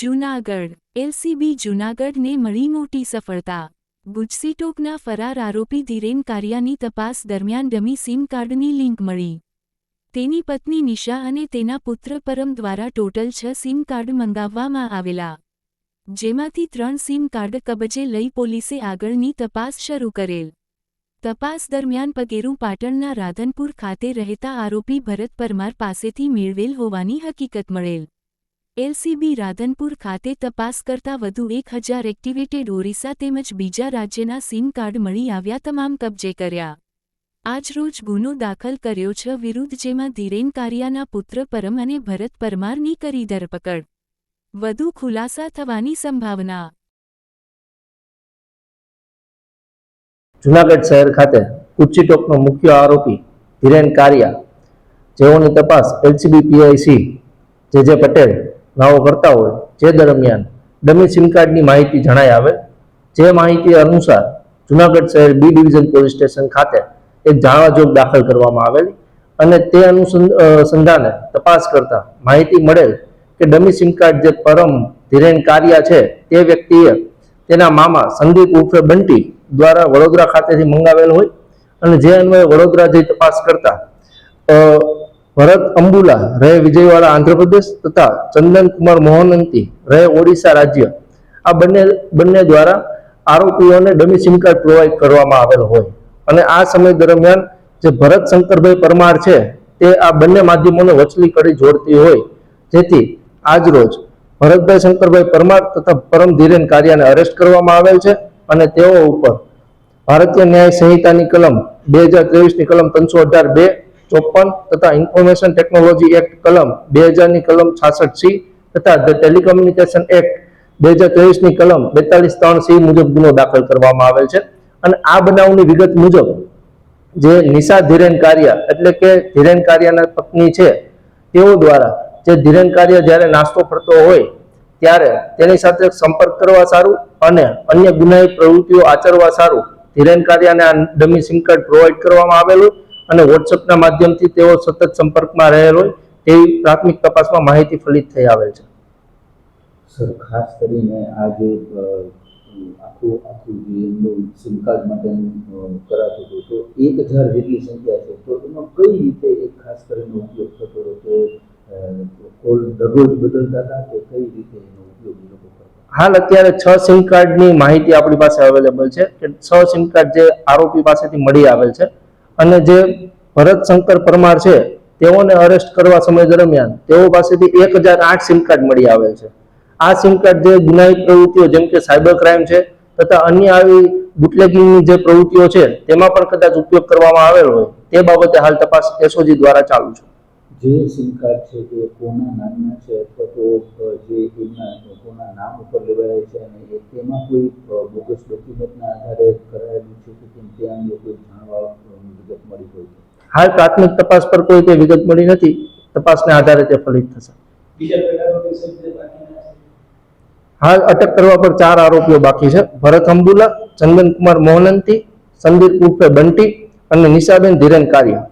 Junagadh. LCB જૂનાગઢને મળી મોટી સફળતા. ગુજસીટોકના ફરાર આરોપી ધીરેન કારિયાની તપાસ દરમિયાન ડમી સિમ કાર્ડની લિંક મળી. તેની પત્ની નિશા અને તેના પુત્ર પરમ દ્વારા ટોટલ છ સિમ કાર્ડ મંગાવવામાં આવેલા. જેમાંથી ત્રણ સિમ કાર્ડ કબજે લઈ પોલીસે આગળની તપાસ શરૂ કરેલ. તપાસ દરમિયાન પગેરું પાટણના રાધનપુર ખાતે રહેતા આરોપી ભરત પરમાર પાસેથી મેળવેલ હોવાની હકીકત મળેલ. એલસીબી રાધનપુર ખાતે તપાસ કરતા વધુ એક હજાર એક્ટિવેટેડ ઓરિસ્સા તેમજ બીજા રાજ્યના સિમ કાર્ડ મળી આવ્યા તમામ કબજે કર્યા. આજરોજ ગુનો દાખલ કર્યો છે વિરુદ્ધ જેમાં ધીરેન કારિયાના પુત્ર પરમ અને ભરત પરમારની કરી ધરપકડ. વધુ ખુલાસા થવાની સંભાવના. જુનાગઢ શહેર ખાતે ઉચ્ચીટોકનો મુખ્ય આરોપી ધીરેન કારિયા. જેઓની તપાસ એલસીબી પીઆઈસી જે જે પટેલ નાઓ કરતા હોય, જે દરમિયાન ડમી સિમ કાર્ડની માહિતી જણાય આવે, જે માહિતી અનુસાર જુનાગઢ શહેર બી ડિવિઝન પોલીસ સ્ટેશન ખાતે એક જાણવાજોગ દાખલ કરવામાં આવેલી અને તે અનુસંધાને તપાસ કરતા માહિતી મળેલ કે ડમી સિમ કાર્ડ જે પરમ ધીરેન કારિયા છે, તે વ્યક્તિએ તેના મામા સંદીપ ઉર્ફે બંટી દ્વારા વડોદરા ખાતેથી મંગાવેલ હોય અને જે અન્વયે વડોદરા જઈ તપાસ કરતા ભરત અંબુલા, રહે વિજયવાડા, આંધ્રપ્રદેશ તથા ચંદન કુમાર મોહનંતી, રહે ઓડિશા રાજ્ય. આ બંને બંને દ્વારા આરોપીઓને ડમી સિમ કાર્ડ પ્રોવાઈડ કરવામાં આવેલ હોય. અને આ સમય દરમિયાન જે ભરત શંકરભાઈ પરમાર છે, તે આ બંને માધ્યમોને વચલી કરી જોડતી હોય. જેથી આજરોજ ભરતભાઈ શંકરભાઈ પરમાર તથા પરમ ધીરેન કાર્યાને અરેસ્ટ કરવામાં આવેલ છે અને તેઓ ઉપર ભારતીય ન્યાય સંહિતાની કલમ બે હજાર ત્રેવીસની કલમ ત્રણસો અઢાર બે ચોપન તથા ઇન્ફોર્મેશન ટેકનોલોજી એક્ટ કલમ બે હજારની કલમ છાસઠ સી તથા ધ ટેલિકમ્યુનિકેશન એક્ટ બે હજાર ત્રેવીસની કલમ બેતાલીસ ત્રણ સી મુજબ ગુનો દાખલ કરવામાં આવેલ છે. અને આ બનાવની વિગત મુજબ જે નિશા ધીરેન કાર્ય એટલે કે ધીરેન કાર્યના પત્ની છે, તેઓ દ્વારા જે ધીરેન કાર્ય જ્યારે નાસ્તો ફરતો હોય ત્યારે તેની સાથે સંપર્ક કરવા સારું અને અન્ય ગુનાહિત પ્રવૃત્તિઓ આચરવા સારું ધીરેન કાર્યને આ ડમી સિમ કાર્ડ પ્રોવાઈડ કરવામાં આવેલું. અને વોટ્સઅપના માધ્યમથી તેઓ સતત સંપર્કમાં રહેલ હોય તેવી પ્રાથમિક તપાસમાં માહિતી ફલિત થઈ આવેલ છે. સર ખાસ કરીને આ જે આખું આખું જે સિમ કાર્ડ માટેનું કરાતું હતું તો એક હજાર જેટલી સંખ્યા છે. તો એનો કઈ રીતે એક ખાસ કરીને ઉપયોગ થતો હતો કે કોલ દરરોજ બદલતા હતા કે કઈ રીતે એનો ઉપયોગ એ લોકો હાલ અત્યારે છ સિમ કાર્ડની માહિતી આપણી પાસે અવેલેબલ છે કે છ સિમ કાર્ડ જે આરોપી પાસેથી મળી આવેલ છે. અને જે ભરત શંકર પરમાર છે, તેઓને અરેસ્ટ કરવા સમય દરમિયાન તેઓ પાસેથી એક હજાર આઠ સિમ કાર્ડ મળી આવે છે. આ સિમ કાર્ડ જે ગુનાહિત પ્રવૃત્તિઓ, જેમ કે સાયબર ક્રાઇમ છે, તથા અન્ય આવી બુટલેગિંગની જે પ્રવૃત્તિઓ છે, તેમાં પણ કદાચ ઉપયોગ કરવામાં આવેલ હોય, તે બાબતે હાલ તપાસ એસઓજી દ્વારા ચાલુ છે. જે સિમ કાર્ડ છે તે કોના નામના છે અથવા તો જે એમના કોના નામ ઉપર લેવાયા છે અને તેમાં કોઈ બોગસ ડોક્યુમેન્ટના આધારે કરાયેલું છે કે કેમ તે અંગે કોઈ જાણવા વિગત મળી હોય છે હાલ પ્રાથમિક તપાસ પર કોઈ તે વિગત મળી નથી. તપાસને આધારે તે ફલિત થશે. હાલ અટક કરવા પર ચાર આરોપીઓ બાકી છે. ભરત અંબુલા ચંદન કુમાર મોહનંતી સંદીપ ઉર્ફે બંટી અને નિશાબેન ધીરેન કારિયા.